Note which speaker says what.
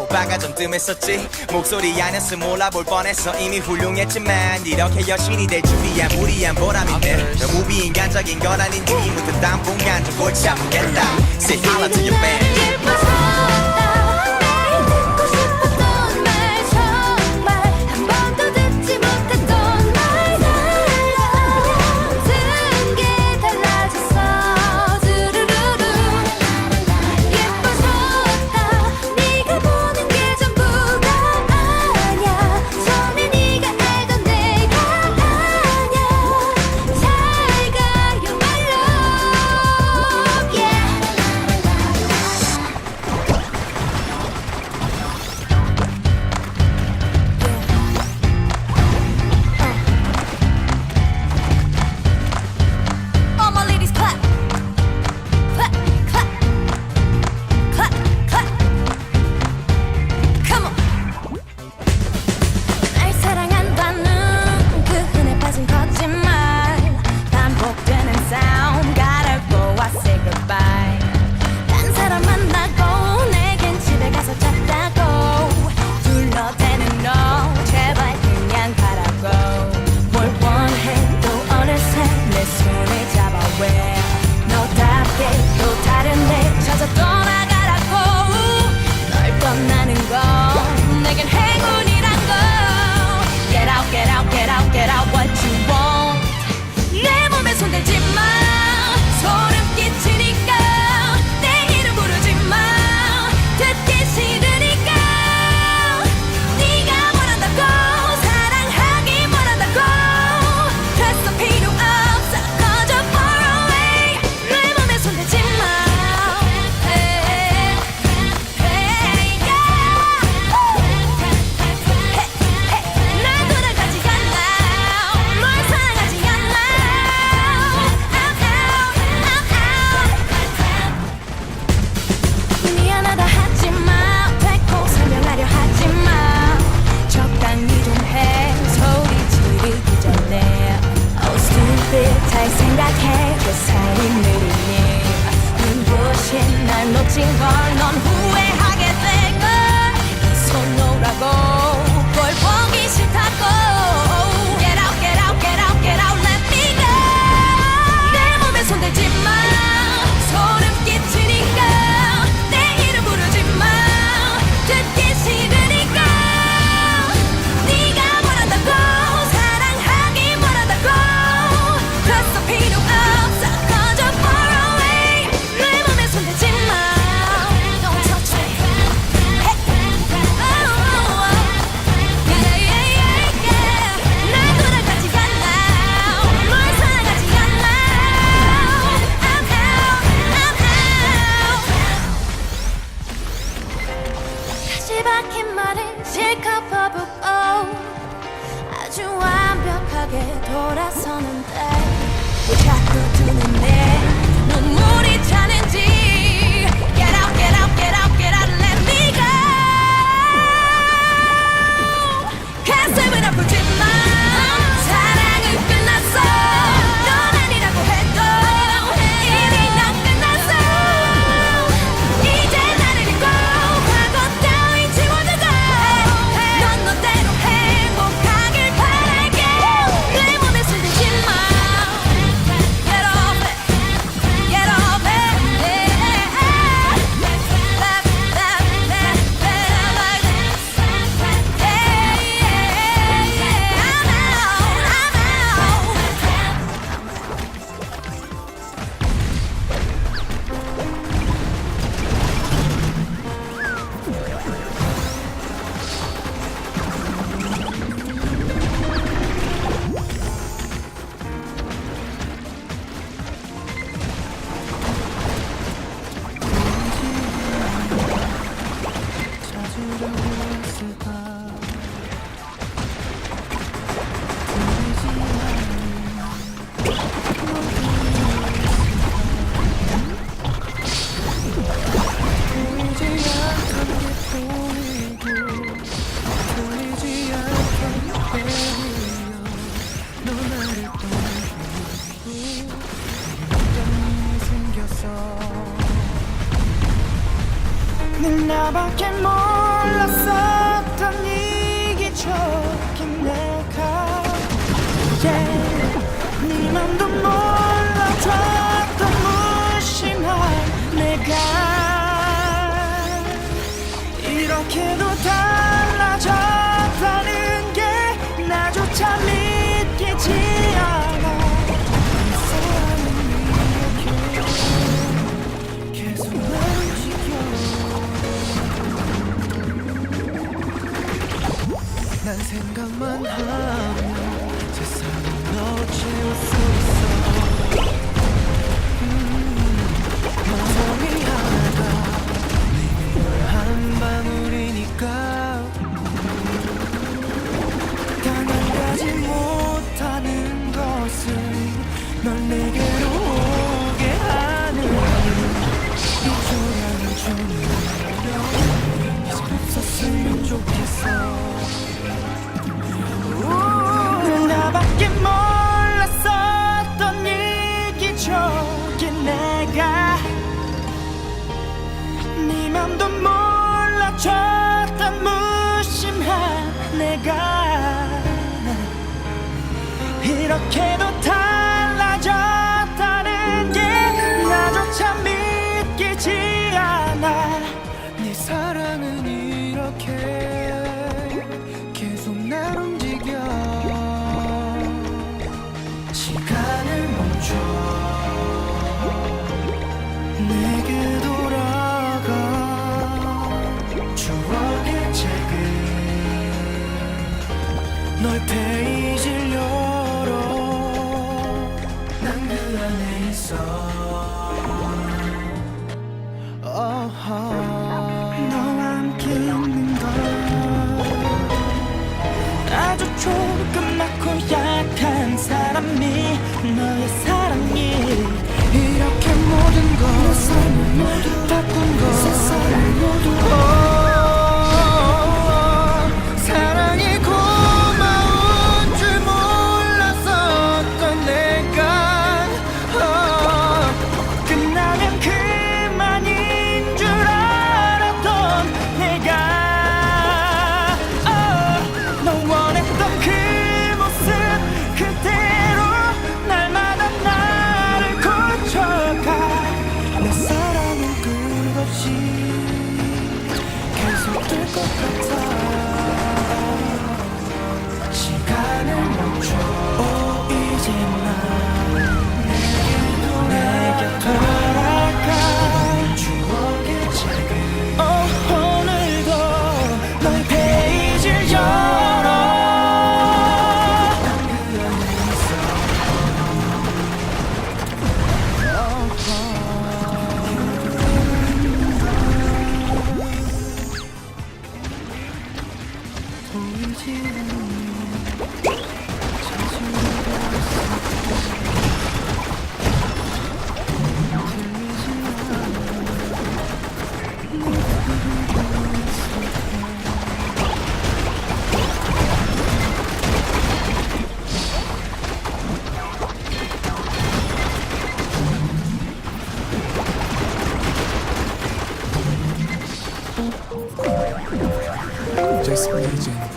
Speaker 1: 호박아
Speaker 2: 좀 뜸했었지? 목소리 안에서 몰라볼 뻔했어. 이미 훌륭했지만 이렇게 여신이 될 줄이야. 무리한 보람인데. 너무 비인간적인 걸 아닌지. 무슨 당분간 좀 골치 아프겠다. Say hello to your band
Speaker 1: 손대지 마. ばけも 내
Speaker 3: 있어. 너와 함께 있는 걸 아주 조금 낮고 약한 사람이 너의 사랑이 이렇게 모든 걸내 삶을 바꾼 걸 세상을 모두 어, 이제 나 내게 돌아가
Speaker 1: intelligent.